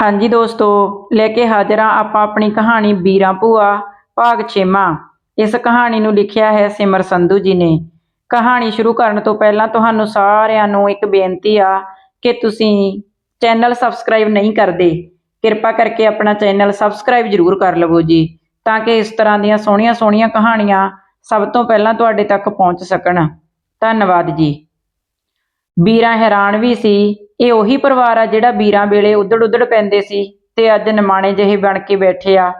ਹਾਂਜੀ ਦੋਸਤੋ, ਲੈ ਕੇ ਹਾਜ਼ਰ ਹਾਂ ਆਪਾਂ ਆਪਣੀ ਕਹਾਣੀ ਬੀਰਾਂ ਭੂਆ, ਭਾਗ 6ਵਾਂ ਇਸ ਕਹਾਣੀ ਨੂੰ ਲਿਖਿਆ ਹੈ ਸਿਮਰ ਸੰਧੂ ਜੀ ਨੇ। ਕਹਾਣੀ ਸ਼ੁਰੂ ਕਰਨ ਤੋਂ ਪਹਿਲਾਂ ਤੁਹਾਨੂੰ ਸਾਰਿਆਂ ਨੂੰ ਇੱਕ ਬੇਨਤੀ ਆ ਕਿ ਤੁਸੀਂ ਚੈਨਲ ਸਬਸਕ੍ਰਾਈਬ ਨਹੀਂ ਕਰਦੇ, ਕਿਰਪਾ ਕਰਕੇ ਆਪਣਾ ਚੈਨਲ ਸਬਸਕ੍ਰਾਈਬ ਜ਼ਰੂਰ ਕਰ ਲਵੋ ਜੀ, ਤਾਂ ਕਿ ਇਸ ਤਰ੍ਹਾਂ ਦੀਆਂ ਸੋਹਣੀਆਂ ਸੋਹਣੀਆਂ ਕਹਾਣੀਆਂ ਸਭ ਤੋਂ ਪਹਿਲਾਂ ਤੁਹਾਡੇ ਤੱਕ ਪਹੁੰਚ ਸਕਣ। ਧੰਨਵਾਦ ਜੀ। ਵੀਰਾਂ ਹੈਰਾਨ ਵੀ ਸੀ ਇਹ ਉਹੀ ਪਰਿਵਾਰ ਆ ਜਿਹੜਾ ਵੀਰਾਂ ਵੇਲੇ ਉਧੜ ਉਧੜ ਪੈਂਦੇ ਸੀ ਤੇ ਅੱਜ ਨਿਮਾਣੇ ਜਿਹੇ ਬਣ ਕੇ ਬੈਠੇ ਆ।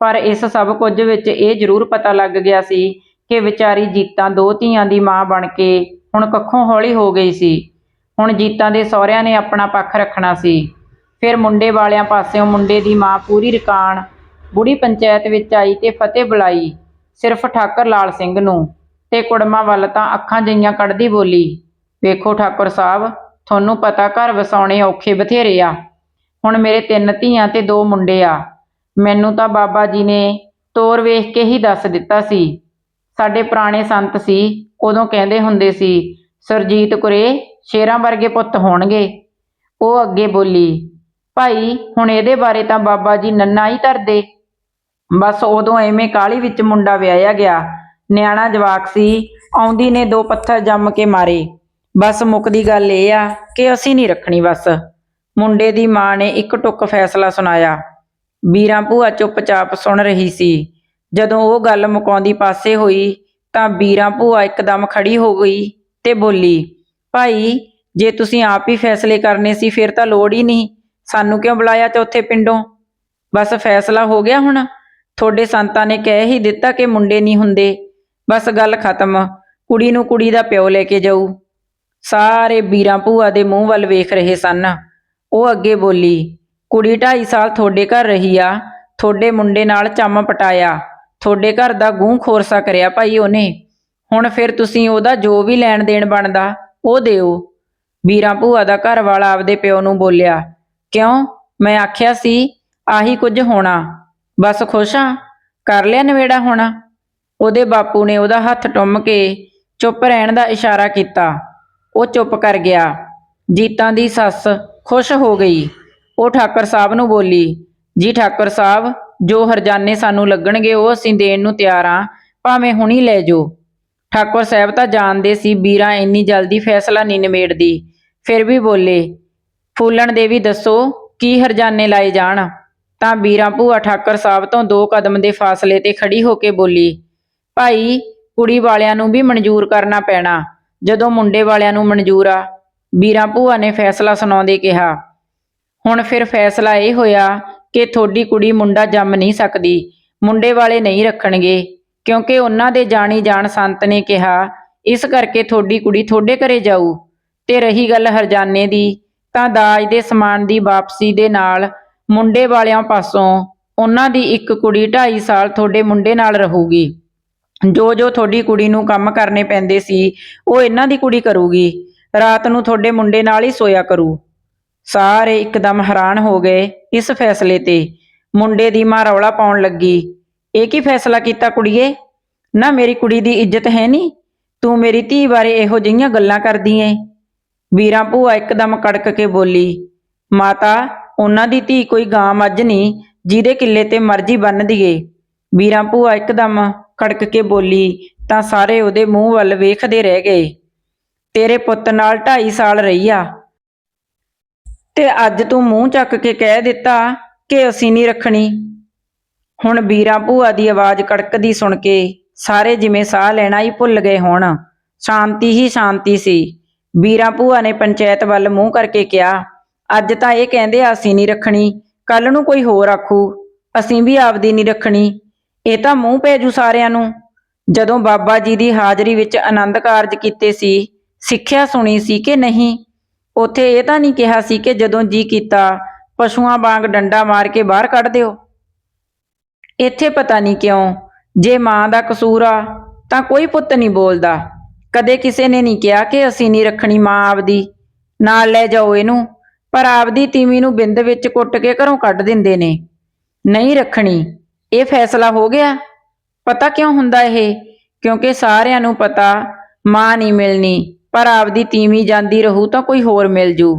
ਪਰ ਇਸ ਸਭ ਕੁਝ ਵਿੱਚ ਇਹ ਜ਼ਰੂਰ ਪਤਾ ਲੱਗ ਗਿਆ ਸੀ ਕਿ ਵਿਚਾਰੀ ਜੀਤਾਂ ਦੋ ਧੀਆਂ ਦੀ ਮਾਂ ਬਣ ਕੇ ਹੁਣ ਕੱਖੋਂ ਹੌਲੀ ਹੋ ਗਈ ਸੀ। ਹੁਣ ਜੀਤਾਂ ਦੇ ਸਹੁਰਿਆਂ ਨੇ ਆਪਣਾ ਪੱਖ ਰੱਖਣਾ ਸੀ। ਫਿਰ ਮੁੰਡੇ ਵਾਲਿਆਂ ਪਾਸਿਓਂ ਮੁੰਡੇ ਦੀ ਮਾਂ ਪੂਰੀ ਰਕਾਨ ਬੁੜੀ ਪੰਚਾਇਤ ਵਿੱਚ ਆਈ ਤੇ ਫਤਿਹ ਬੁਲਾਈ ਸਿਰਫ ਠਾਕਰ ਲਾਲ ਸਿੰਘ ਨੂੰ ਤੇ ਕੁੜਮਾਂ ਵੱਲ ਤਾਂ ਅੱਖਾਂ ਜਈਆਂ ਕੱਢਦੀ ਬੋਲੀ, ਵੇਖੋ ਠਾਕੁਰ ਸਾਹਿਬ ਤੁਹਾਨੂੰ ਪਤਾ ਘਰ ਵਸਾਉਣੇ ਔਖੇ ਬਥੇਰੇ ਆ। ਹੁਣ ਮੇਰੇ ਤਿੰਨ ਧੀਆਂ ਤੇ ਦੋ ਮੁੰਡੇ ਆ। ਮੈਨੂੰ ਤਾਂ ਬਾਬਾ ਜੀ ਨੇ ਤੋਰ ਵੇਖ ਕੇ ਹੀ ਦੱਸ ਦਿੱਤਾ ਸੀ। ਸਾਡੇ ਪੁਰਾਣੇ ਸੰਤ ਸੀ, ਉਦੋਂ ਕਹਿੰਦੇ ਹੁੰਦੇ ਸੀ, ਸਰਜੀਤ ਕੁਰੇ, ਸ਼ੇਰਾਂ ਵਰਗੇ ਪੁੱਤ ਹੋਣਗੇ। ਉਹ ਅੱਗੇ ਬੋਲੀ, ਭਾਈ, ਹੁਣ ਇਹਦੇ ਬਾਰੇ ਤਾਂ ਬਾਬਾ ਜੀ ਨੰਨਾ ਹੀ ਧਰਦੇ। ਬਸ ਉਦੋਂ ਐਵੇਂ ਕਾਲੀ ਵਿੱਚ ਮੁੰਡਾ ਵਿਆਹਿਆ ਗਿਆ। ਨਿਆਣਾ ਜਵਾਕ ਸੀ, ਆਉਂਦੀ ਨੇ ਦੋ ਪੱਥਰ ਜੰਮ ਕੇ ਮਾਰੇ। ਬਸ ਮੁੱਕਦੀ ਗੱਲ ਇਹ ਆ ਕਿ ਅਸੀਂ ਨਹੀਂ ਰੱਖਣੀ ਬਸ। ਮੁੰਡੇ ਦੀ ਮਾਂ ਨੇ ਇੱਕ ਟੁੱਕ ਫੈਸਲਾ ਸੁਣਾਇਆ। ਵੀਰਾਂ ਭੂਆ ਚੁੱਪਚਾਪ ਸੁਣ ਰਹੀ ਸੀ। ਜਦੋਂ ਉਹ ਗੱਲ ਮੁਕਾਉਂਦੀ ਪਾਸੇ ਹੋਈ ਤਾਂ ਵੀਰਾਂ ਭੂਆ ਇੱਕਦਮ ਖੜੀ ਹੋ ਗਈ ਤੇ ਬੋਲੀ, ਭਾਈ, ਜੇ ਤੁਸੀਂ ਆਪ ਹੀ ਫੈਸਲੇ ਕਰਨੇ ਸੀ ਫਿਰ ਤਾਂ ਲੋੜ ਹੀ ਨਹੀਂ। ਸਾਨੂੰ ਕਿਉਂ ਬੁਲਾਇਆ ਚੌਥੇ ਪਿੰਡੋਂ? ਬਸ ਫੈਸਲਾ ਹੋ ਗਿਆ ਹੁਣ। ਤੁਹਾਡੇ ਸੰਤਾਂ ਨੇ ਕਹਿ ਹੀ ਦਿੱਤਾ ਕਿ ਮੁੰਡੇ ਨਹੀਂ ਹੁੰਦੇ। ਬਸ ਗੱਲ ਖਤਮ। ਕੁੜੀ ਨੂੰ ਕੁੜੀ ਦਾ ਪਿਓ ਲੈ ਕੇ ਜਾਊ। ਸਾਰੇ ਵੀਰਾਂ ਭੂਆ ਦੇ ਮੂੰਹ ਵੱਲ ਵੇਖ ਰਹੇ ਸਨ। ਉਹ ਅੱਗੇ ਬੋਲੀ, ਕੁੜੀ 2.5 ਸਾਲ ਤੁਹਾਡੇ ਘਰ ਰਹੀ ਆ, ਤੁਹਾਡੇ ਮੁੰਡੇ ਨਾਲ ਚੰਮ ਪਟਾਇਆ, ਤੁਹਾਡੇ ਘਰ ਦਾ ਗੂੰ ਖੋਰਸਾ ਕਰਿਆ ਭਾਈ ਉਹਨੇ। ਹੁਣ ਫਿਰ ਤੁਸੀਂ ਉਹਦਾ ਜੋ ਵੀ ਲੈਣ ਦੇਣ ਬਣਦਾ, ਉਹ ਦਿਓ। ਵੀਰਾਂ ਭੂਆ ਦਾ ਘਰ ਵਾਲਾ ਆਪਦੇ ਪਿਓ ਨੂੰ ਬੋਲਿਆ, ਕਿਉਂ? ਮੈਂ ਆਖਿਆ ਸੀ, ਆਹੀ ਕੁਝ ਹੋਣਾ। ਬਸ ਖੁਸ਼ ਆ? ਕਰ ਲਿਆ ਨਵੇੜਾ ਹੋਣਾ? ਉਹਦੇ ਬਾਪੂ ਨੇ ਉਹਦਾ ਹੱਥ ਟੁੰਮ ਕੇ ਚੁੱਪ ਰਹਿਣ ਦਾ ਇਸ਼ਾਰਾ ਕੀਤਾ। ਉਹ ਚੁੱਪ ਕਰ ਗਿਆ। ਜੀਤਾਂ ਦੀ ਸੱਸ ਖੁਸ਼ ਹੋ ਗਈ। ਉਹ ਠਾਕਰ ਸਾਹਿਬ ਨੂੰ ਬੋਲੀ, ਜੀ ਠਾਕਰ ਸਾਹਿਬ, ਜੋ ਹਰਜਾਨੇ ਸਾਨੂੰ ਲੱਗਣਗੇ ਉਹ ਅਸੀਂ ਦੇਣ ਨੂੰ ਤਿਆਰ ਆ, ਭਾਵੇਂ ਹੁਣੀ ਲੈ ਜਾਓ। ਠਾਕੁਰ ਸਾਹਿਬ ਤਾਂ ਜਾਣਦੇ ਸੀ ਵੀਰਾਂ ਇੰਨੀ ਜਲਦੀ ਫੈਸਲਾ ਨਹੀਂ ਨਿਮੇੜਦੀ। ਫਿਰ ਵੀ ਬੋਲੇ, ਫੂਲਣ ਦੇ ਵੀ ਦੱਸੋ, ਕੀ ਹਰਜਾਨੇ ਲਾਏ ਜਾਣ? ਤਾਂ ਵੀਰਾਂ ਭੂਆ ਠਾਕਰ ਸਾਹਿਬ ਤੋਂ ਦੋ ਕਦਮ ਦੇ ਫਾਸਲੇ ਤੇ ਖੜੀ ਹੋ ਕੇ ਬੋਲੀ, ਭਾਈ, ਕੁੜੀ ਵਾਲਿਆਂ ਨੂੰ ਵੀ ਮਨਜ਼ੂਰ ਕਰਨਾ ਪੈਣਾ। ਜਦੋਂ ਮੁੰਡੇ ਵਾਲਿਆਂ ਨੂੰ ਮਨਜ਼ੂਰ ਆ, ਵੀਰਾਂ ਭੂਆ ਨੇ ਫੈਸਲਾ ਸੁਣਾਉਂਦੇ ਕਿਹਾ, ਹੁਣ ਫਿਰ ਫੈਸਲਾ ਇਹ ਹੋਇਆ ਕਿ ਤੁਹਾਡੀ ਕੁੜੀ ਮੁੰਡਾ ਜੰਮ ਨਹੀਂ ਸਕਦੀ, ਮੁੰਡੇ ਵਾਲੇ ਨਹੀਂ ਰੱਖਣਗੇ, ਕਿਉਂਕਿ ਉਹਨਾਂ ਦੇ ਜਾਣੀ ਜਾਣ ਸੰਤ ਨੇ ਕਿਹਾ, ਇਸ ਕਰਕੇ ਤੁਹਾਡੀ ਕੁੜੀ ਤੁਹਾਡੇ ਘਰੇ ਜਾਊ। ਤੇ ਰਹੀ ਗੱਲ ਹਰਜਾਨੇ ਦੀ, ਤਾਂ ਦਾਜ ਦੇ ਸਮਾਨ ਦੀ ਵਾਪਸੀ ਦੇ ਨਾਲ ਮੁੰਡੇ ਵਾਲਿਆਂ ਪਾਸੋਂ ਉਹਨਾਂ ਦੀ ਇੱਕ ਕੁੜੀ 2.5 ਸਾਲ ਤੁਹਾਡੇ ਮੁੰਡੇ ਨਾਲ ਰਹੂਗੀ। ਜੋ ਜੋ ਤੁਹਾਡੀ ਕੁੜੀ ਨੂੰ ਕੰਮ ਕਰਨੇ ਪੈਂਦੇ ਸੀ, ਉਹ ਇਹਨਾਂ ਦੀ ਕੁੜੀ ਕਰੂਗੀ। ਰਾਤ ਨੂੰ ਤੁਹਾਡੇ ਮੁੰਡੇ ਨਾਲ ਹੀ ਸੋਇਆ ਕਰੂ। ਸਾਰੇ ਇੱਕਦਮ ਹੈਰਾਨ ਹੋ ਗਏ ਇਸ ਫੈਸਲੇ ਤੇ। ਮੁੰਡੇ ਦੀ ਮਾਂ ਰੌਲਾ ਪਾਉਣ ਲੱਗੀ। ਇਹ ਕੀ ਫੈਸਲਾ ਕੀਤਾ ਕੁੜੀਏ? ਨਾ ਮੇਰੀ ਕੁੜੀ ਦੀ ਇੱਜ਼ਤ ਹੈ ਨਹੀਂ ਤੂੰ ਮੇਰੀ ਧੀ ਬਾਰੇ ਇਹੋ ਜਿਹੀਆਂ ਗੱਲਾਂ ਕਰਦੀ ਏ? ਵੀਰਾਂ ਭੂਆ ਇੱਕਦਮ ਕੜਕ ਕੇ ਬੋਲੀ, ਮਾਤਾ, ਉਹਨਾਂ ਦੀ ਧੀ ਕੋਈ ਗਾਂ ਮੱਝ ਨਹੀਂ ਜਿਹਦੇ ਕਿੱਲੇ ਤੇ ਮਰਜ਼ੀ ਬੰਨ ਦੀਏ। ਵੀਰਾਂ ਭੂਆ ਇੱਕਦਮ ਖੜਕ ਕੇ ਬੋਲੀ, ਤਾਂ ਸਾਰੇ ਉਹਦੇ ਮੂੰਹ ਵੱਲ ਵੇਖਦੇ ਰਹਿ ਗਏ। ਤੇਰੇ ਪੁੱਤ ਨਾਲ 2.5 ਸਾਲ ਰਹੀ ਆ। ਤੇ ਅੱਜ ਤੂੰ ਮੂੰਹ ਚੱਕ ਕੇ ਕਹਿ ਦਿੱਤਾ ਕਿ ਅਸੀਂ ਨਹੀਂ ਰੱਖਣੀ। ਹੁਣ ਵੀਰਾਂ ਭੂਆ ਦੀ ਆਵਾਜ਼ ਕੜਕਦੀ ਸੁਣ ਕੇ ਸਾਰੇ ਜਿਵੇਂ ਸਾਹ ਲੈਣਾ ਹੀ ਭੁੱਲ ਗਏ ਹੋਣ। ਸ਼ਾਂਤੀ ਹੀ ਸ਼ਾਂਤੀ ਸੀ। ਵੀਰਾਂ ਭੂਆ ਨੇ ਪੰਚਾਇਤ ਵੱਲ ਮੂੰਹ ਕਰਕੇ ਕਿਹਾ, ਅੱਜ ਤਾਂ ਇਹ ਕਹਿੰਦੇ ਅਸੀਂ ਨਹੀਂ ਰੱਖਣੀ। ਕੱਲ ਨੂੰ ਕੋਈ ਹੋਰ ਆਖੂ। ਅਸੀਂ ਵੀ ਆਪਦੀ ਨਹੀਂ ਰੱਖਣੀ। ਇਹ ਤਾਂ ਮੂੰਹ ਭੇਜੂ ਸਾਰਿਆਂ ਨੂੰ। ਜਦੋਂ ਬਾਬਾ ਜੀ ਦੀ ਹਾਜ਼ਰੀ ਵਿੱਚ ਆਨੰਦ ਕਾਰਜ ਕੀਤੇ ਸੀ, ਸਿੱਖਿਆ ਸੁਣੀ ਸੀ ਕਿ ਨਹੀਂ, ਉਥੇ ਇਹ ਤਾਂ ਨਹੀਂ ਕਿਹਾ ਸੀ ਕਿ ਜਦੋਂ ਜੀ ਕੀਤਾ, ਪਸ਼ੂਆਂ ਵਾਂਗ ਡੰਡਾ ਮਾਰ ਕੇ ਬਾਹਰ ਕੱਢ ਦਿਓ। ਇੱਥੇ ਪਤਾ ਨਹੀਂ ਕਿਉਂ, ਜੇ ਮਾਂ ਦਾ ਕਸੂਰ ਆ, ਤਾਂ ਕੋਈ ਪੁੱਤ ਨਹੀਂ ਬੋਲਦਾ। ਕਦੇ ਕਿਸੇ ਨੇ ਨਹੀਂ ਕਿਹਾ ਕਿ ਅਸੀਂ ਨਹੀਂ ਰੱਖਣੀ ਮਾਂ ਆਪਦੀ। ਨਾਲ ਲੈ ਜਾਓ ਇਹਨੂੰ, ਪਰ ਆਪਦੀ ਤੀਵੀਂ ਨੂੰ ਬਿੰਦ ਵਿੱਚ ਕੁੱਟ ਕੇ ਘਰੋਂ ਕੱਢ ਦਿੰਦੇ ਨੇ। ਨਹੀਂ ਰੱਖਣੀ ਇਹ ਫੈਸਲਾ ਹੋ ਗਿਆ। ਪਤਾ ਕਿਉਂ ਹੁੰਦਾ ਇਹ? ਕਿਉਂਕਿ ਸਾਰਿਆਂ ਨੂੰ ਪਤਾ, ਮਾਂ ਨਹੀਂ ਮਿਲਣੀ, ਪਰ ਆਪਦੀ ਤੀਵੀਂ ਜਾਂਦੀ ਰਹੂ ਤਾਂ ਕੋਈ ਹੋਰ ਮਿਲ ਜੂ।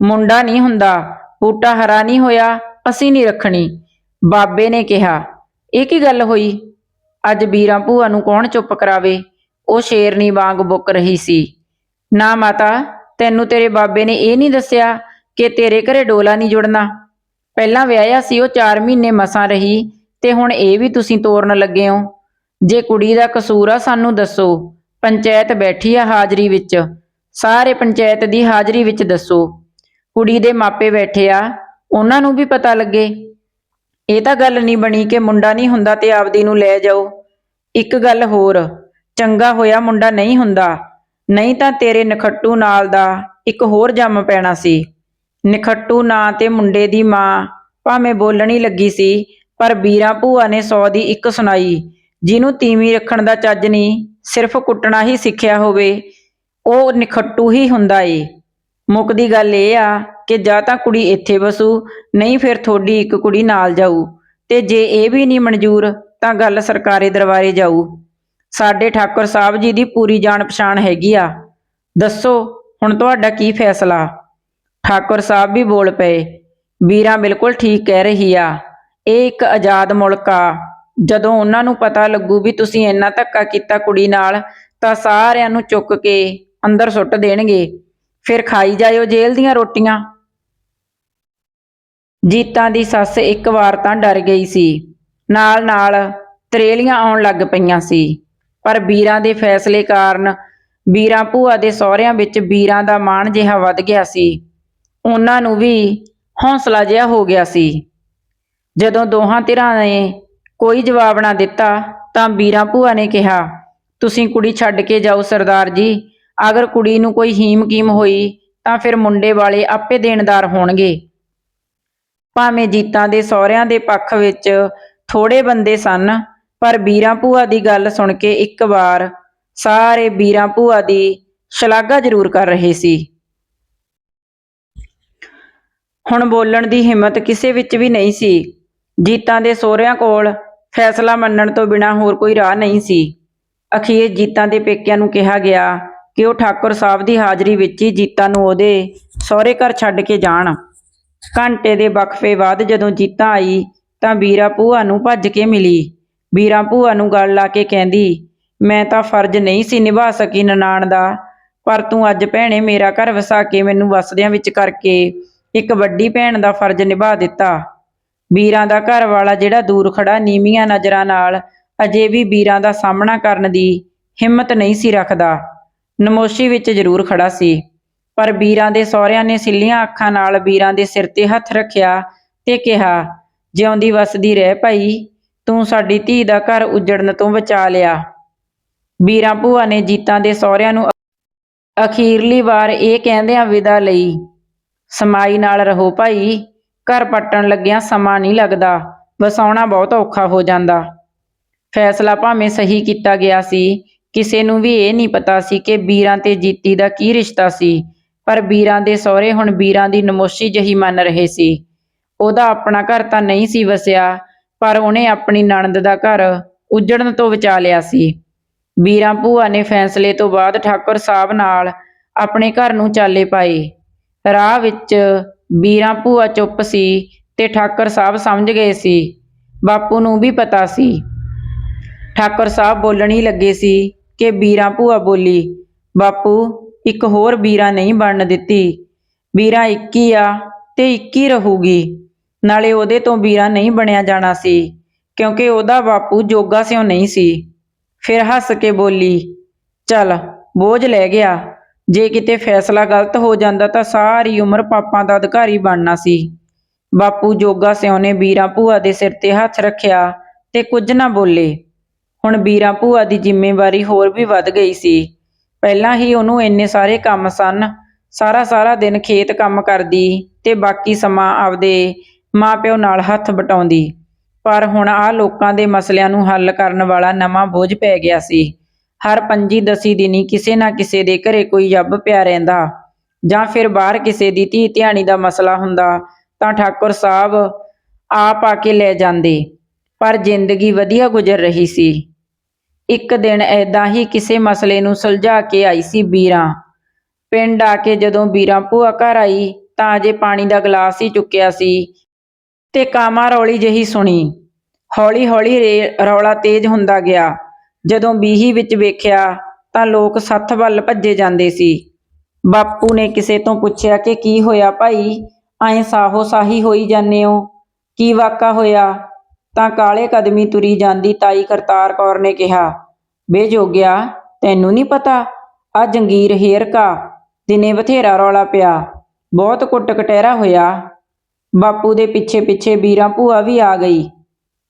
ਮੁੰਡਾ ਨਹੀਂ ਹੁੰਦਾ, ਬੂਟਾ ਹਰਾ ਨਹੀਂ ਹੋਇਆ, ਅਸੀਂ ਨਹੀਂ ਰੱਖਣੀ। ਬਾਬੇ ਨੇ ਕਿਹਾ, ਇਹ ਕੀ ਗੱਲ ਹੋਈ? ਅੱਜ ਵੀਰਾਂ ਭੂਆ ਨੂੰ ਕੌਣ ਚੁੱਪ ਕਰਾਵੇ? ਉਹ ਸ਼ੇਰਨੀ ਵਾਂਗ ਬੁੱਕ ਰਹੀ ਸੀ। ਨਾ ਮਾਤਾ, ਤੈਨੂੰ ਤੇਰੇ ਬਾਬੇ ਨੇ ਇਹ ਨਹੀਂ ਦੱਸਿਆ ਕਿ ਤੇਰੇ ਘਰੇ ਡੋਲਾ ਨਹੀਂ ਜੁੜਨਾ। ਪਹਿਲਾਂ ਵਿਆਹਿਆ ਸੀ, ਉਹ 4 ਮਹੀਨੇ ਮਸਾਂ ਰਹੀ ਤੇ ਹੁਣ ਇਹ ਵੀ ਤੁਸੀਂ ਤੋਰਨ ਲੱਗੇ ਹੋ। ਜੇ ਕੁੜੀ ਦਾ ਕਸੂਰ ਆ, ਸਾਨੂੰ ਦੱਸੋ। ਪੰਚਾਇਤ ਬੈਠੀ ਆ ਹਾਜ਼ਰੀ ਵਿੱਚ। ਸਾਰੇ ਪੰਚਾਇਤ ਦੀ ਹਾਜ਼ਰੀ ਵਿੱਚ ਦੱਸੋ। ਕੁੜੀ ਦੇ ਮਾਪੇ ਬੈਠੇ ਆ, ਉਹਨਾਂ ਨੂੰ ਵੀ ਪਤਾ ਲੱਗੇ। ਇਹ ਤਾਂ ਗੱਲ ਨਹੀਂ ਬਣੀ ਕਿ ਮੁੰਡਾ ਨਹੀਂ ਹੁੰਦਾ ਤੇ ਆਪਦੀ ਨੂੰ ਲੈ ਜਾਓ। ਇੱਕ ਗੱਲ ਹੋਰ, ਚੰਗਾ ਹੋਇਆ ਮੁੰਡਾ ਨਹੀਂ ਹੁੰਦਾ। ਨਹੀਂ ਤਾਂ ਤੇਰੇ ਨਖੱਟੂ ਨਾਲ ਦਾ ਇੱਕ ਹੋਰ ਜੰਮ ਪੈਣਾ ਸੀ। ਨਖੱਟੂ ਨਾਂ ਤੇ ਮੁੰਡੇ ਦੀ ਮਾਂ ਭਾਵੇਂ ਬੋਲਣੀ ਲੱਗੀ ਸੀ ਪਰ ਵੀਰਾਂ ਭੂਆ ਨੇ ਸੌ ਦੀ ਇੱਕ ਸੁਣਾਈ, ਜਿਹਨੂੰ ਤੀਵੀਂ ਰੱਖਣ ਦਾ ਚੱਜ ਨਹੀਂ ਸਿਰਫ ਕੁੱਟਣਾ ਹੀ ਸਿੱਖਿਆ ਹੋਵੇ, ਉਹ ਨਿਖੱਟੂ ਹੀ ਹੁੰਦਾ ਏ। ਮੁੱਕਦੀ ਗੱਲ ਇਹ ਆ ਕਿ ਜਾਂ ਤਾਂ ਕੁੜੀ ਇੱਥੇ ਵਸੂ, ਨਹੀਂ ਫਿਰ ਤੁਹਾਡੀ ਇੱਕ ਕੁੜੀ ਨਾਲ ਜਾਊ, ਤੇ ਜੇ ਇਹ ਵੀ ਨਹੀਂ ਮਨਜ਼ੂਰ, ਤਾਂ ਗੱਲ ਸਰਕਾਰੀ ਦਰਬਾਰੇ ਜਾਊ। ਸਾਡੇ ਠਾਕੁਰ ਸਾਹਿਬ ਜੀ ਦੀ ਪੂਰੀ ਜਾਣ ਪਛਾਣ ਹੈਗੀ ਆ। ਦੱਸੋ, ਹੁਣ ਤੁਹਾਡਾ ਕੀ ਫੈਸਲਾ? ਠਾਕੁਰ ਸਾਹਿਬ ਵੀ ਬੋਲ ਪਏ, ਵੀਰਾਂ ਬਿਲਕੁਲ ਠੀਕ ਕਹਿ ਰਹੀ ਆ। ਇਹ ਇੱਕ ਆਜ਼ਾਦ ਮੁਲਕ ਆ। ਜਦੋਂ ਉਹਨਾਂ ਨੂੰ ਪਤਾ ਲੱਗੂ ਵੀ ਤੁਸੀਂ ਇੰਨਾ ਧੱਕਾ ਕੀਤਾ ਕੁੜੀ ਨਾਲ, ਤਾਂ ਸਾਰਿਆਂ ਨੂੰ ਚੁੱਕ ਕੇ ਅੰਦਰ ਸੁੱਟ ਦੇਣਗੇ। ਫਿਰ ਖਾਈ ਜਾਇਓ ਜੇਲ੍ਹ ਦੀਆਂ ਰੋਟੀਆਂ। ਜੀਤਾਂ ਦੀ ਸੱਸ ਇੱਕ ਵਾਰ ਤਾਂ ਡਰ ਗਈ ਸੀ। ਨਾਲ ਨਾਲ ਤਰੇਲੀਆਂ ਆਉਣ ਲੱਗ ਪਈਆਂ ਸੀ। ਪਰ ਵੀਰਾਂ ਦੇ ਫੈਸਲੇ ਕਾਰਨ ਵੀਰਾਂ ਭੂਆ ਦੇ ਸਹੁਰਿਆਂ ਵਿੱਚ ਵੀਰਾਂ ਦਾ ਮਾਣ ਜਿਹਾ ਵੱਧ ਗਿਆ ਸੀ। ਉਹਨਾਂ ਨੂੰ ਵੀ ਹੌਸਲਾ ਜਿਹਾ ਹੋ ਗਿਆ ਸੀ। ਜਦੋਂ ਦੋਹਾਂ ਧਿਰਾਂ ਨੇ ਕੋਈ ਜਵਾਬ ਨਾ ਦਿੱਤਾ, ਤਾਂ ਬੀਰਾਂ ਭੂਆ ਨੇ ਕਿਹਾ, ਤੁਸੀਂ ਕੁੜੀ ਛੱਡ ਕੇ ਜਾਓ ਸਰਦਾਰ ਜੀ। ਅਗਰ ਕੁੜੀ ਨੂੰ ਕੋਈ ਹੀਮ ਕੀਮ ਹੋਈ, ਤਾਂ ਫਿਰ ਮੁੰਡੇ ਵਾਲੇ ਆਪੇ ਦੇਣਦਾਰ ਹੋਣਗੇ। ਭਾਵੇਂ ਜੀਤਾਂ ਦੇ ਸਹੁਰਿਆਂ ਦੇ ਪੱਖ ਵਿੱਚ ਥੋੜੇ ਬੰਦੇ ਸਨ, ਪਰ ਬੀਰਾਂ ਭੂਆ ਦੀ ਗੱਲ ਸੁਣ ਕੇ ਇੱਕ ਵਾਰ ਸਾਰੇ ਬੀਰਾਂ ਭੂਆ ਦੀ ਸ਼ਲਾਘਾ ਜ਼ਰੂਰ ਕਰ ਰਹੇ ਸੀ। ਹੁਣ ਬੋਲਣ ਦੀ ਹਿੰਮਤ ਕਿਸੇ ਵਿੱਚ ਵੀ ਨਹੀਂ ਸੀ। ਜੀਤਾਂ ਦੇ ਸਹੁਰਿਆਂ ਕੋਲ ਫੈਸਲਾ ਮੰਨਣ ਤੋਂ ਬਿਨਾ ਹੋਰ ਕੋਈ ਰਾਹ ਨਹੀਂ ਸੀ। ਅਖੀਰ ਜੀਤਾਂ ਦੇ ਪੇਕਿਆਂ ਨੂੰ ਕਿਹਾ ਗਿਆ ਕਿ ਉਹ ਠਾਕੁਰ ਸਾਹਿਬ ਦੀ ਹਾਜ਼ਰੀ ਵਿੱਚ ਹੀ ਜੀਤਾਂ ਨੂੰ ਉਹਦੇ ਸਹੁਰੇ ਘਰ ਛੱਡ ਕੇ ਜਾਣ। ਘੰਟੇ ਦੇ ਵਕਫੇ ਬਾਅਦ ਜਦੋਂ ਜੀਤਾਂ ਆਈ ਤਾਂ ਵੀਰਾ ਭੂਆ ਨੂੰ ਭੱਜ ਕੇ ਮਿਲੀ। ਵੀਰਾ ਭੂਆ ਨੂੰ ਗੱਲ ਲਾ ਕੇ ਕਹਿੰਦੀ, ਮੈਂ ਤਾਂ ਫਰਜ਼ ਨਹੀਂ ਸੀ ਨਿਭਾ ਸਕੀ ਨਨਾਣ ਦਾ, ਪਰ ਤੂੰ ਅੱਜ ਭੈਣੇ ਮੇਰਾ ਘਰ ਵਸਾ ਕੇ ਮੈਨੂੰ ਵਸਦਿਆਂ ਵਿੱਚ ਕਰਕੇ ਇੱਕ ਵੱਡੀ ਭੈਣ ਦਾ ਫਰਜ਼ ਨਿਭਾ ਦਿੱਤਾ। ਵੀਰਾਂ ਦਾ ਘਰ ਵਾਲਾ ਜਿਹੜਾ ਦੂਰ ਖੜਾ, ਨੀਵੀਆਂ ਨਜ਼ਰਾਂ ਨਾਲ ਅਜੇ ਵੀ ਵੀਰਾਂ ਦਾ ਸਾਹਮਣਾ ਕਰਨ ਦੀ ਹਿੰਮਤ ਨਹੀਂ ਸੀ ਰੱਖਦਾ। ਨਮੋਸ਼ੀ ਵਿੱਚ ਜ਼ਰੂਰ ਖੜਾ ਸੀ। ਪਰ ਵੀਰਾਂ ਦੇ ਸਹੁਰਿਆਂ ਨੇ ਸਿੱਲੀਆਂ ਅੱਖਾਂ ਨਾਲ ਵੀਰਾਂ ਦੇ ਸਿਰ ਤੇ ਹੱਥ ਰੱਖਿਆ ਤੇ ਕਿਹਾ, ਜਿਉਂਦੀ ਵਸਦੀ ਰਹਿ ਭਾਈ, ਤੂੰ ਸਾਡੀ ਧੀ ਦਾ ਘਰ ਉਜੜਨ ਤੋਂ ਬਚਾ ਲਿਆ। ਵੀਰਾਂ ਭੂਆ ਨੇ ਜੀਤਾਂ ਦੇ ਸਹੁਰਿਆਂ ਨੂੰ ਅਖੀਰਲੀ ਵਾਰ ਇਹ ਕਹਿੰਦਿਆਂ ਵਿਦਾ ਲਈ, ਸਮਾਈ ਨਾਲ ਰਹੋ ਭਾਈ ਘਰ ਪੱਟਣ ਲੱਗਿਆਂ ਸਮਾਂ ਨਹੀਂ ਲੱਗਦਾ ਵਸਾਉਣਾ ਬਹੁਤ ਔਖਾ ਹੋ ਜਾਂਦਾ। ਫੈਸਲਾ ਭਾਵੇਂ ਸਹੀ ਕੀਤਾ ਗਿਆ ਸੀ, ਕਿਸੇ ਨੂੰ ਵੀ ਇਹ ਨਹੀਂ ਪਤਾ ਸੀ ਕਿ ਵੀਰਾਂ ਤੇ ਜੀਤੀ ਦਾ ਕੀ ਰਿਸ਼ਤਾ ਸੀ, ਪਰ ਵੀਰਾਂ ਦੇ ਸਹੁਰੇ ਹੁਣ ਵੀਰਾਂ ਦੀ ਨਮੋਸ਼ੀ ਜਹੀ ਮੰਨ ਰਹੇ ਸੀ। ਉਹਦਾ ਆਪਣਾ ਘਰ ਤਾਂ ਨਹੀਂ ਸੀ ਵਸਿਆ, ਪਰ ਉਹਨੇ ਆਪਣੀ ਨਣਦ ਦਾ ਘਰ ਉਜੜਨ ਤੋਂ ਬਚਾ ਲਿਆ ਸੀ। ਵੀਰਾਂ ਭੂਆ ਨੇ ਫੈਸਲੇ ਤੋਂ ਬਾਅਦ ਠਾਕੁਰ ਸਾਹਿਬ ਨਾਲ ਆਪਣੇ ਘਰ ਨੂੰ ਚਾਲੇ ਪਾਏ। ਰਾਹ ਵਿੱਚ ਵੀਰਾਂ ਭੂਆ ਚੁੱਪ ਸੀ ਤੇ ਠਾਕੁਰ ਸਾਹਿਬ ਸਮਝ ਗਏ ਸੀ। ਬਾਪੂ ਨੂੰ ਵੀ ਪਤਾ ਸੀ। ਠਾਕੁਰ ਸਾਹਿਬ ਬੋਲਣ ਹੀ ਲੱਗੇ ਸੀ ਕਿ ਬੀਰਾਂ ਭੂਆ ਬੋਲੀ, ਬਾਪੂ, ਇੱਕ ਹੋਰ ਵੀਰਾਂ ਨਹੀਂ ਬਣਨ ਦਿੱਤੀ। ਵੀਰਾਂ 21 ਆ ਤੇ 21 ਰਹੂਗੀ। ਨਾਲੇ ਉਹਦੇ ਤੋਂ ਵੀਰਾਂ ਨਹੀਂ ਬਣਿਆ ਜਾਣਾ ਸੀ, ਕਿਉਂਕਿ ਉਹਦਾ ਬਾਪੂ ਜੋਗਾ ਸਿਓ ਨਹੀਂ ਸੀ। ਫਿਰ ਹੱਸ ਕੇ ਬੋਲੀ, ਚੱਲ, ਬੋਝ ਲੈ ਗਿਆ। ਜੇ ਕਿਤੇ ਫੈਸਲਾ ਗਲਤ ਹੋ ਜਾਂਦਾ ਤਾਂ ਸਾਰੀ ਉਮਰ ਪਾਪਾਂ ਦਾ ਅਧਿਕਾਰੀ ਬਣਨਾ ਸੀ। ਬਾਪੂ ਜੋਗਾ ਸਿਓ ਨੇ ਵੀਰਾਂ ਭੂਆ ਦੇ ਸਿਰ ਤੇ ਹੱਥ ਰੱਖਿਆ ਤੇ ਕੁਝ ਨਾ ਬੋਲੇ। ਹੁਣ ਵੀਰਾਂ ਭੂਆ ਦੀ ਜ਼ਿੰਮੇਵਾਰੀ ਹੋਰ ਵੀ ਵੱਧ ਗਈ ਸੀ। ਪਹਿਲਾਂ ਹੀ ਉਹਨੂੰ ਇੰਨੇ ਸਾਰੇ ਕੰਮ ਸਨ। ਸਾਰਾ ਸਾਰਾ ਦਿਨ ਖੇਤ ਕੰਮ ਕਰਦੀ ਤੇ ਬਾਕੀ ਸਮਾਂ ਆਪਦੇ ਮਾਪਿਓ ਨਾਲ ਹੱਥ ਵਟਾਉਂਦੀ। ਪਰ ਹੁਣ ਆ ਲੋਕਾਂ ਦੇ ਮਸਲਿਆਂ ਨੂੰ ਹੱਲ ਕਰਨ ਵਾਲਾ ਨਵਾਂ ਬੋਝ ਪੈ ਗਿਆ ਸੀ। ਹਰ ਪੰਜੀ ਦਸੀ ਦਿਨੀ ਕਿਸੇ ਨਾ ਕਿਸੇ ਦੇ ਘਰੇ ਕੋਈ ਜੱਬ ਪਿਆ ਰਹਿੰਦਾ। ਜਾਂ ਫਿਰ ਬਾਹਰ ਕਿਸੇ ਦੀ ਧੀ ਧਿਆਣੀ ਦਾ ਮਸਲਾ ਹੁੰਦਾ, ਤਾਂ ਠਾਕੁਰ ਸਾਹਿਬ ਆਪ ਆ ਕੇ ਲੈ ਜਾਂਦੇ। ਪਰ ਜ਼ਿੰਦਗੀ ਵਧੀਆ ਗੁਜ਼ਰ ਰਹੀ ਸੀ। ਇੱਕ ਦਿਨ ਐਦਾਂ ਹੀ ਕਿਸੇ ਮਸਲੇ ਨੂੰ ਸੁਲਝਾ ਕੇ ਆਈ ਸੀ ਵੀਰਾਂ ਪਿੰਡ ਆ ਕੇ ਜਦੋਂ ਵੀਰਾਂ ਭੂਆ ਘਰ ਆਈ, ਤਾਂ ਅਜੇ ਪਾਣੀ ਦਾ ਗਲਾਸ ਹੀ ਚੁੱਕਿਆ ਸੀ ਤੇ ਕਾਮਾ ਰੌਲੀ ਜਿਹੀ ਸੁਣੀ। ਹੌਲੀ ਹੌਲੀ ਰੇ- ਰੌਲਾ ਤੇਜ਼ ਹੁੰਦਾ ਗਿਆ। ਜਦੋਂ ਬੀਹੀ ਵਿੱਚ ਵੇਖਿਆ ਤਾਂ ਲੋਕ ਸੱਥ ਵੱਲ ਭੱਜੇ ਜਾਂਦੇ ਸੀ। ਬਾਪੂ ਨੇ ਕਿਸੇ ਤੋਂ ਪੁੱਛਿਆ ਕਿ ਕੀ ਹੋਇਆ ਭਾਈ? ਐਂ ਸਾਹੋ ਸਾਹੀ ਹੋਈ ਜਾਂਦੇ ਹੋ? ਕੀ ਵਾਕਾ ਹੋਇਆ? ਤਾਂ ਕਾਲੇ ਕਦਮੀ ਤੁਰੀ ਜਾਂਦੀ ਤਾਈ ਕਰਤਾਰ ਕੌਰ ਨੇ ਕਿਹਾ ਬੇ ਜੋਗਿਆ, ਤੈਨੂੰ ਨਹੀਂ ਪਤਾ? ਆ ਜੰਗੀਰ ਹੇਰਕਾ ਦਿਨੇ ਬਥੇਰਾ ਰੌਲਾ ਪਿਆ, ਬਹੁਤ ਕੁੱਟ ਕਟਹਿਰਾ ਹੋਇਆ। ਬਾਪੂ ਦੇ ਪਿੱਛੇ ਪਿੱਛੇ ਵੀਰਾਂ ਭੂਆ ਵੀ ਆ ਗਈ।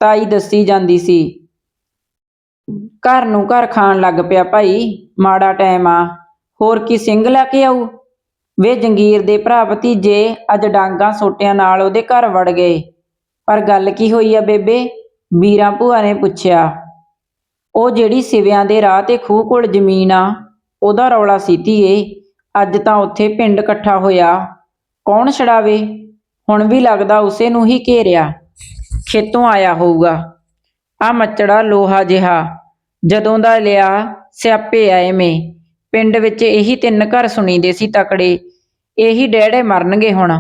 ਤਾਈ ਦੱਸੀ ਜਾਂਦੀ ਸੀ ਘਰ ਨੂੰ ਘਰ ਖਾਣ ਲੱਗ ਪਿਆ ਭਾਈ, ਮਾੜਾ ਟਾਈਮ ਆ। ਹੋਰ ਕੀ ਸਿੰਘ ਲੈ ਕੇ ਆਊ? ਵੇ ਜੰਗੀਰ ਦੇ ਭਰਾ ਭਤੀਜੇ, ਅੱਜ ਡਾਂਗਾ ਸੋਟਿਆਂ ਨਾਲ ਉਹਦੇ ਘਰ ਵੜ ਗਏ। ਪਰ ਗੱਲ ਕੀ ਹੋਈ ਆ ਬੇਬੇ? ਵੀਰਾਂ ਭੂਆ ਨੇ ਪੁੱਛਿਆ। ਉਹ ਜਿਹੜੀ ਸਿਵਿਆਂ ਦੇ ਰਾਹ ਤੇ ਖੂਹ ਕੋਲ ਜ਼ਮੀਨ ਆ, ਉਹਦਾ ਰੌਲਾ ਸੀ ਧੀਏ। ਅੱਜ ਤਾਂ ਉੱਥੇ ਪਿੰਡ ਇਕੱਠਾ ਹੋਇਆ। ਕੌਣ ਛੜਾਵੇ ਹੁਣ ਵੀ ਲੱਗਦਾ ਉਸੇ ਨੂੰ ਹੀ ਘੇਰਿਆ। ਖੇਤੋਂ ਆਇਆ ਹੋਊਗਾ। ਆ ਮੱਚੜਾ ਲੋਹਾ ਜਿਹਾ। ਜਦੋਂ ਦਾ ਲਿਆ, ਸਿਆਪੇ ਆਏ ਮੇ। ਪਿੰਡ ਵਿੱਚ ਇਹੀ ਤਿੰਨ ਘਰ ਸੁਣੀਦੇ ਸੀ ਤਕੜੇ। ਇਹੀ ਡੇੜੇ ਮਰਨਗੇ ਹੁਣ।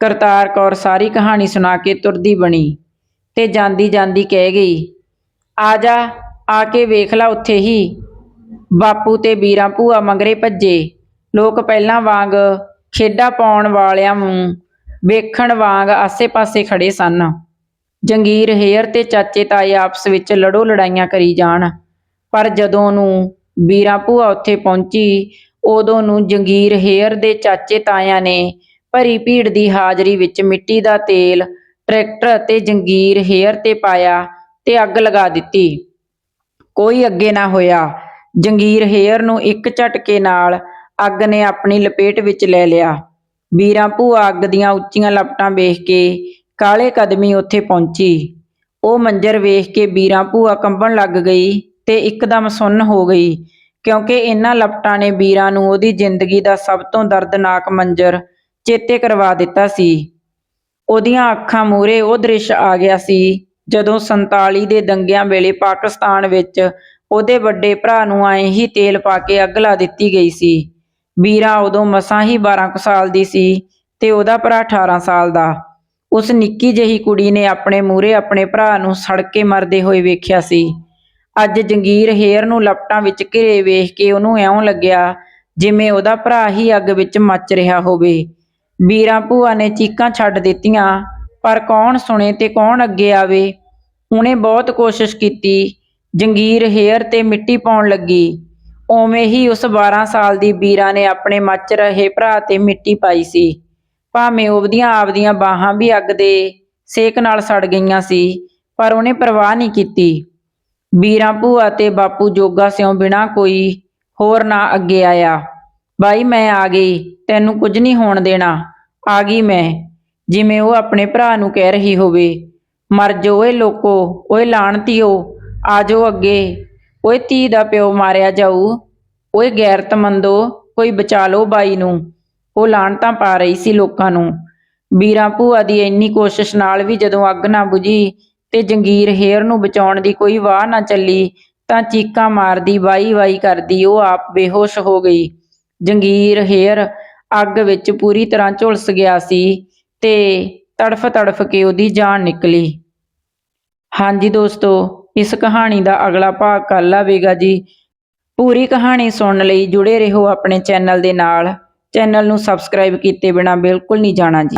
ਕਰਤਾਰ ਕੌਰ ਸਾਰੀ ਕਹਾਣੀ ਸੁਣਾ ਕੇ ਤੁਰਦੀ ਬਣੀ ਤੇ ਜਾਂਦੀ ਜਾਂਦੀ ਕਹਿ ਗਈ, ਆ ਜਾ, ਆ ਕੇ ਵੇਖ ਲੈ ਉੱਥੇ ਹੀ। ਬਾਪੂ ਤੇ ਵੀਰਾਂ ਭੂਆ ਮੰਗਰੇ ਭੱਜੇ। ਲੋਕ ਪਹਿਲਾਂ ਵਾਂਗ ਖੇਡਾਂ ਪਾਉਣ ਵਾਲਿਆਂ ਨੂੰ ਵੇਖਣ ਵਾਂਗ ਆਸੇ-ਪਾਸੇ ਖੜੇ ਸਨ। ਜੰਗੀਰ ਹੇਅਰ ਤੇ ਚਾਚੇ ਤਾਏ ਆਪਸ ਵਿੱਚ ਲੜੋ ਲੜਾਈਆਂ ਕਰੀ ਜਾਣ। ਪਰ ਜਦੋਂ ਨੂੰ ਵੀਰਾਂ ਭੂਆ ਉੱਥੇ ਪਹੁੰਚੀ, ਉਦੋਂ ਨੂੰ ਜੰਗੀਰ ਹੇਅਰ ਦੇ ਚਾਚੇ ਤਾਇਆਂ ਨੇ ਭਰੀ ਭੀੜ ਦੀ ਹਾਜ਼ਰੀ ਵਿੱਚ ਮਿੱਟੀ ਦਾ ਤੇਲ, ਟਰੈਕਟਰ ਅਤੇ ਜੰਗੀਰ ਹੇਅਰ ਤੇ ਪਾਇਆ ਤੇ ਅੱਗ ਲਗਾ ਦਿੱਤੀ। ਕੋਈ ਅੱਗੇ ਨਾ ਹੋਇਆ। ਜੰਗੀਰ ਹੇਅਰ ਨੂੰ ਇੱਕ ਝਟਕੇ ਨਾਲ ਅੱਗ ਨੇ ਆਪਣੀ ਲਪੇਟ ਵਿੱਚ ਲੈ ਲਿਆ। ਵੀਰਾਂ ਭੂਆ ਅੱਗ ਦੀਆਂ ਉੱਚੀਆਂ ਲਪਟਾਂ ਵੇਖ ਕੇ ਕਾਲੇ ਕਦਮੀ ਉੱਥੇ ਪਹੁੰਚੀ। ਉਹ ਮੰਜ਼ਰ ਵੇਖ ਕੇ ਬੀਰਾਂ ਭੂਆ ਕੰਬਣ ਲੱਗ ਗਈ ਤੇ ਇੱਕਦਮ ਸੁੰਨ ਹੋ ਗਈ, ਕਿਉਂਕਿ ਇਹਨਾਂ ਲਪਟਾਂ ਨੇ ਬੀਰਾਂ ਨੂੰ ਉਹਦੀ ਜ਼ਿੰਦਗੀ ਦਾ ਸਭ ਤੋਂ ਦਰਦਨਾਕ ਮੰਜ਼ਰ ਚੇਤੇ ਕਰਵਾ ਦਿੱਤਾ ਸੀ। ਉਹਦੀਆਂ ਅੱਖਾਂ ਮੂਹਰੇ ਉਹ ਦ੍ਰਿਸ਼ ਆ ਗਿਆ ਸੀ, ਜਦੋਂ 47 ਦੇ ਦੰਗਿਆਂ ਵੇਲੇ ਪਾਕਿਸਤਾਨ ਵਿੱਚ ਉਹਦੇ ਵੱਡੇ ਭਰਾ ਨੂੰ ਆਏ ਹੀ ਤੇਲ ਪਾ ਕੇ ਅੱਗ ਲਾ ਦਿੱਤੀ ਗਈ ਸੀ। ਵੀਰਾ ਉਦੋਂ ਮਸਾਂ ਹੀ 12 ਕੁ ਸਾਲ ਦੀ ਸੀ ਤੇ ਉਹਦਾ ਭਰਾ 18 ਸਾਲ ਦਾ। ਉਸ ਨਿੱਕੀ ਜਿਹੀ ਕੁੜੀ ਨੇ ਆਪਣੇ ਮੂਹਰੇ ਆਪਣੇ ਭਰਾ ਨੂੰ ਸੜਕੇ ਮਰਦੇ ਹੋਏ ਵੇਖਿਆ ਸੀ। ਅੱਜ ਜੰਗੀਰ ਹੇਰ ਨੂੰ ਲਪਟਾਂ ਵਿੱਚ ਘਿਰੇ ਵੇਖ ਕੇ ਉਹਨੂੰ ਇਉਂ ਲੱਗਿਆ ਜਿਵੇਂ ਉਹਦਾ ਭਰਾ ਹੀ ਅੱਗ ਵਿੱਚ ਮੱਚ ਰਿਹਾ ਹੋਵੇ। ਵੀਰਾਂ ਭੂਆ ਨੇ ਚੀਕਾਂ ਛੱਡ ਦਿੱਤੀਆਂ, ਪਰ ਕੌਣ ਸੁਣੇ ਤੇ ਕੌਣ ਅੱਗੇ ਆਵੇ? ਉਹਨੇ ਬਹੁਤ ਕੋਸ਼ਿਸ਼ ਕੀਤੀ। ਜੰਗੀਰ ਹੇਅਰ ਤੇ ਮਿੱਟੀ ਪਾਉਣ ਲੱਗੀ। ਉਵੇਂ ਹੀ ਉਸ 12 ਸਾਲ ਦੀ ਵੀਰਾ ਨੇ ਆਪਣੇ ਮੱਚ ਰਹੇ ਭਰਾ ਤੇ ਮਿੱਟੀ ਪਾਈ ਸੀ। ਭਾਵੇਂ ਉਹਦੀਆਂ ਆਪਦੀਆਂ ਬਾਹਾਂ ਵੀ ਅੱਗ ਦੇ ਸੇਕ ਨਾਲ ਸੜ ਗਈਆਂ ਸੀ, ਪਰ ਉਹਨੇ ਪਰਵਾਹ ਨਹੀਂ ਕੀਤੀ। ਵੀਰਾਂ ਭੂਆ ਤੇ ਬਾਪੂ ਜੋਗਾ ਸਿਓ ਬਿਨਾ ਕੋਈ ਹੋਰ ਨਾ ਅੱਗੇ ਆਇਆ। ਬਾਈ, ਮੈਂ ਆ ਗਈ, ਤੈਨੂੰ ਕੁਝ ਨਹੀਂ ਹੋਣ ਦੇਣਾ। ਆ ਗਈ ਮੈਂ, ਜਿਵੇਂ ਉਹ ਆਪਣੇ ਭਰਾ ਨੂੰ ਕਹਿ ਰਹੀ ਹੋਵੇ। ਮਰ ਜੋ ਓਏ ਲੋਕੋ, ਓਏ ਲਾਣਤੀਓ ਆ ਜਾਓ ਅੱਗੇ। ਓਏ ਧੀ ਦਾ ਪਿਓ ਮਾਰਿਆ ਜਾਊ, ਓਏ ਗੈਰਤਮੰਦੋ, ਕੋਈ ਬਚਾ ਲਓ ਬਾਈ ਨੂੰ। ਉਹ ਲਾਣਤਾਂ ਪਾ ਰਹੀ ਸੀ ਲੋਕਾਂ ਨੂੰ। ਵੀਰਾਂ ਭੂਆ ਦੀ ਇੰਨੀ ਕੋਸ਼ਿਸ਼ ਨਾਲ ਵੀ ਜਦੋਂ ਅੱਗ ਨਾ ਬੁਝੀ ਤੇ ਜੰਗੀਰ ਹੇਰ ਨੂੰ ਬਚਾਉਣ ਦੀ ਕੋਈ ਵਾਹ ਨਾ ਚੱਲੀ, ਤਾਂ ਚੀਕਾਂ ਮਾਰਦੀ ਵਾਈ ਵਾਈ ਕਰਦੀ, ਉਹ ਆਪ ਬੇਹੋਸ਼ ਹੋ ਗਈ। ਜੰਗੀਰ ਹੇਰ ਅੱਗ ਵਿੱਚ ਪੂਰੀ ਤਰ੍ਹਾਂ ਝੁਲਸ ਗਿਆ ਸੀ ਤੇ ਤੜਫ ਤੜਫ ਕੇ ਉਹਦੀ ਜਾਨ ਨਿਕਲੀ। ਹਾਂਜੀ ਦੋਸਤੋ, ਇਸ ਕਹਾਣੀ ਦਾ ਅਗਲਾ ਭਾਗ ਕੱਲ ਆਵੇਗਾ ਜੀ। ਪੂਰੀ ਕਹਾਣੀ ਸੁਣਨ ਲਈ ਜੁੜੇ ਰਹੋ ਆਪਣੇ ਚੈਨਲ ਦੇ ਨਾਲ। ਚੈਨਲ ਨੂੰ ਸਬਸਕ੍ਰਾਈਬ ਕੀਤੇ ਬਿਨਾ ਬਿਲਕੁਲ ਨਹੀਂ ਜਾਣਾ ਜੀ।